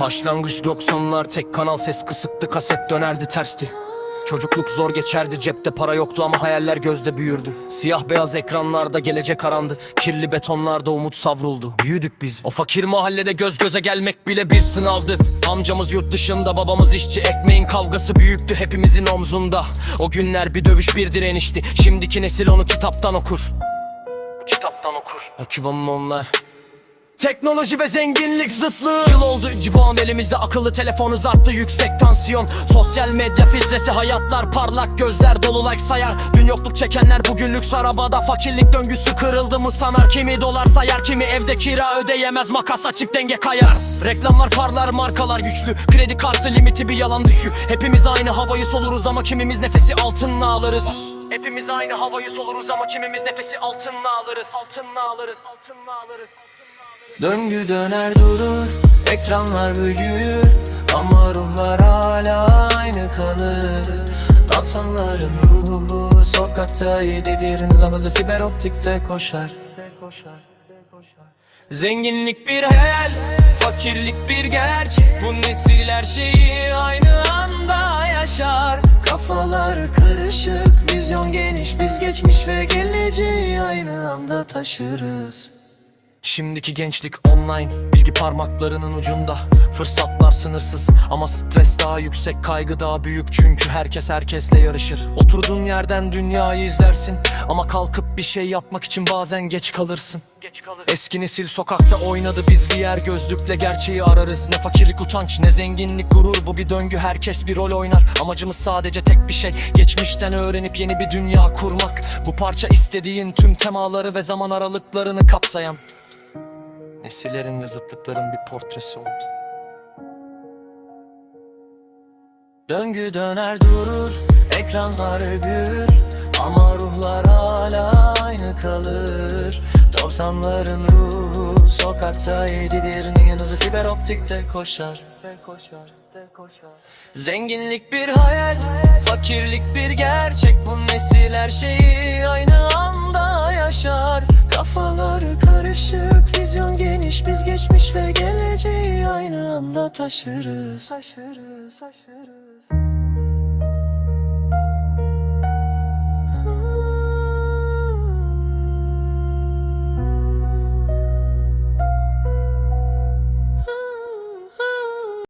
Başlangıç 90'lar tek kanal ses kısıktı kaset dönerdi tersti. Çocukluk zor geçerdi cepte para yoktu ama hayaller gözde büyürdü. Siyah beyaz ekranlarda gelecek arandı Kirli betonlarda umut savruldu. Büyüdük biz. O fakir mahallede göz göze gelmek bile bir sınavdı. Amcamız yurt dışında babamız işçi Ekmeğin kavgası büyüktü hepimizin omzunda. O günler bir dövüş bir direnişti. Şimdiki nesil onu kitaptan okur. Kitaptan okur. Akıvanın onlar Teknoloji ve zenginlik zıtlığı. Yıl oldu civan elimizde akıllı telefonuz arttı yüksek tansiyon. Sosyal medya filtresi hayatlar parlak gözler dolu like sayar. Dün yokluk çekenler bugün lüks arabada. Fakirlik döngüsü kırıldı mı sanar. Kimi dolar sayar kimi evde kira ödeyemez. Makas açık denge kayar. Reklamlar parlar markalar güçlü. Kredi kartı limiti bir yalan düşü. Hepimiz aynı havayı soluruz ama kimimiz nefesi altınla alırız. Hepimiz aynı havayı soluruz ama kimimiz nefesi altınla alırız. Altınla alırız Altınla alırız Döngü döner durur, ekranlar büyür Ama ruhlar hala aynı kalır. 90'ların ruhu sokakta yedidir Nizamızı fiber optikte koşar. Zenginlik bir hayal, fakirlik bir gerçek. Bu nesil her şeyi aynı anda yaşar. Kafalar karışık, vizyon geniş. Biz geçmiş ve geleceği aynı anda taşırız Şimdiki gençlik online Bilgi parmaklarının ucunda. Fırsatlar sınırsız ama stres daha yüksek Kaygı daha büyük. Çünkü herkes herkesle yarışır. Oturduğun yerden dünyayı izlersin Ama kalkıp bir şey yapmak için bazen geç kalırsın. Eski nesil sokakta oynadı biz VR gözlükle gerçeği ararız. Ne fakirlik utanç ne zenginlik gurur Bu bir döngü herkes bir rol oynar. Amacımız sadece tek bir şey Geçmişten öğrenip yeni bir dünya kurmak. Bu parça istediğin tüm temaları ve zaman aralıklarını kapsayan Nesillerin ve zıtlıkların bir portresi oldu. Döngü döner durur, ekranlar büyür Ama ruhlar hala aynı kalır. 90'ların ruhu sokakta yedidir Yanınızı fiber optikte koşar. Zenginlik bir hayal, fakirlik bir gerçek. Bu nesil her şeyi aynı geleceği aynı anda taşırız. Taşırız, taşırız